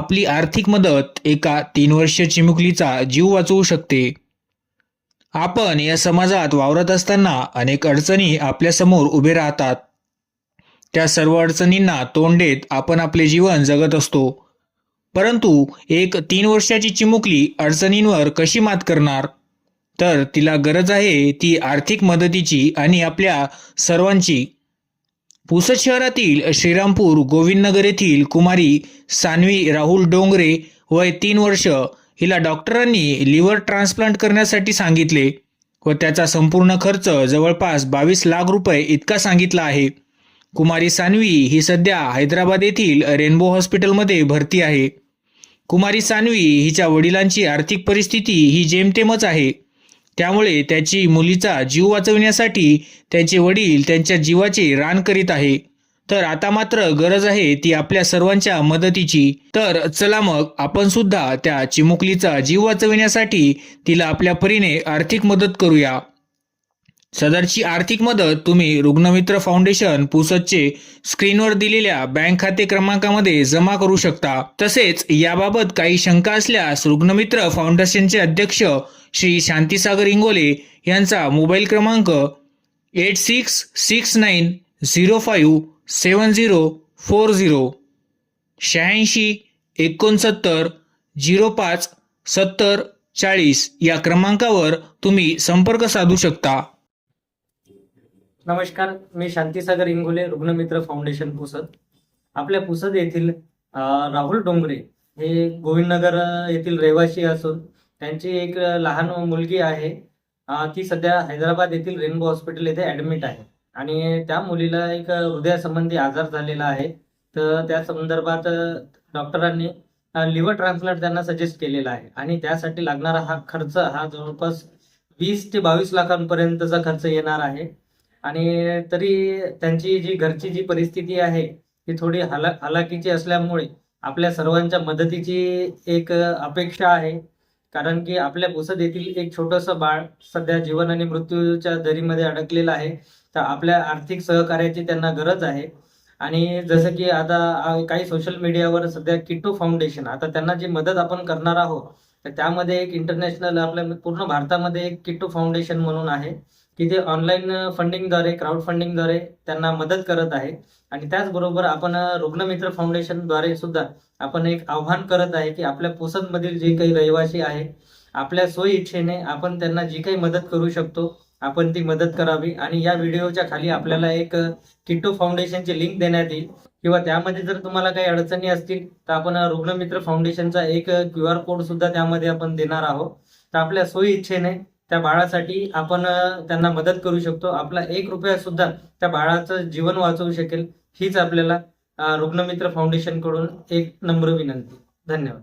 आपली आर्थिक मदत एका तीन वर्ष चिमुकलीचा जीव वाचवू शकते. आपण या समाजात वावरत असताना अनेक अडचणी आपल्यासमोर उभे राहतात. त्या सर्व अडचणींना तोंड देत आपण आपले जीवन जगत असतो. परंतु एक तीन वर्षाची चिमुकली अडचणींवर कशी मात करणार? तर तिला गरज आहे ती आर्थिक मदतीची आणि आपल्या सर्वांची पुसद शहरातील श्रीरामपूर गोविंदनगर येथील कुमारी सानवी राहुल डोंगरे वय तीन वर्ष हिला डॉक्टरांनी लिव्हर ट्रान्सप्लांट करण्यासाठी सांगितले व त्याचा संपूर्ण खर्च जवळपास बावीस लाख रुपये इतका सांगितला आहे. कुमारी सानवी ही सध्या हैदराबाद येथील रेनबो हॉस्पिटलमध्ये भरती आहे. कुमारी सानवी हिच्या वडिलांची आर्थिक परिस्थिती ही जेमतेमच आहे. त्यामुळे त्याची मुलीचा जीव वाचविण्यासाठी त्याचे वडील त्यांच्या जीवाचे रान करीत आहे. तर आता मात्र गरज आहे ती आपल्या सर्वांच्या मदतीची. तर चला मग आपण सुद्धा त्या चिमुकलीचा जीव वाचविण्यासाठी तिला आपल्या परीने आर्थिक मदत करूया. सदरची आर्थिक मदत तुम्ही रुग्णमित्र फाउंडेशन पुसदचे स्क्रीनवर दिलेल्या बँक खाते क्रमांकामध्ये जमा करू शकता. तसेच याबाबत काही शंका असल्यास रुग्णमित्र फाउंडेशनचे अध्यक्ष श्री शांतीसागर इंगोले यांचा मोबाईल क्रमांक eight six six nine zero five seven zero four zero. शहाऐंशी एकोणसत्तर झिरो पाच सत्तर चाळीस या क्रमांकावर तुम्ही संपर्क साधू शकता. नमस्कार मी शांतीसागर इंगोले रुग्णमित्र फाउंडेशन पुसद. आपल्या पुसद येथील राहुल डोंगरे हे गोविंदनगर येथील रहिवासी असून त्यांची एक लहान मुलगी आहे. ती सध्या हैदराबाद येथील रेनबो हॉस्पिटल येथे ॲडमिट आहे. आणि त्या मुलीला एक हृदयासंबंधी आजार झालेला आहे. तर त्या संदर्भात डॉक्टरांनी लिव्हर ट्रान्सप्लांट त्यांना सजेस्ट केलेला आहे. आणि त्यासाठी लागणारा हा खर्च हा जवळपास वीस ते बावीस लाखांपर्यंतचा खर्च येणार आहे. आणि तरी त्यांची जी घरची जी परिस्थिती आहे ती थोडी हला हलाखीची असल्यामुळे आपल्या सर्वांच्या मदतीची एक अपेक्षा आहे. कारण की आपल्या पुसद येथील एक छोटंसं बाळ सध्या जीवन आणि मृत्यूच्या दरीमध्ये अडकलेलं आहे. तर आपल्या आर्थिक सहकार्याची त्यांना गरज आहे. आणि जसं की आता काही सोशल मीडियावर सध्या किट्टू फाउंडेशन आता त्यांना जी मदत आपण करणार आहोत तर त्यामध्ये एक इंटरनॅशनल आपल्या पूर्ण भारतामध्ये एक किट्टू फाउंडेशन म्हणून आहे. की ते ऑनलाईन फंडिंगद्वारे क्राऊड फंडिंगद्वारे त्यांना मदत करत आहे. आणि त्याचबरोबर आपण रुग्णमित्र फाउंडेशनद्वारे सुद्धा आपण एक आव्हान करत आहे की आपल्या पोसतमधील जे काही रहिवासी आहे आपल्या सोयी इच्छेने आपण त्यांना जी काही मदत करू शकतो आपण ती मदत करावी. आणि या व्हिडिओच्या खाली आपल्याला एक किट्टो फाउंडेशनची लिंक देण्यात येईल. किंवा त्यामध्ये जर तुम्हाला काही अडचणी असतील तर आपण रुग्णमित्र फाउंडेशनचा एक क्यू आर कोड सुद्धा त्यामध्ये आपण देणार आहोत. तर आपल्या सोयी इच्छेने त्या बाळासाठी आपण त्यांना मदत करू शकतो. आपला एक रुपया सुद्धा त्या बाळाचं जीवन वाचवू शकेल हीच आपल्याला रुग्णमित्र फाउंडेशनकडून एक नम्र विनंती. धन्यवाद.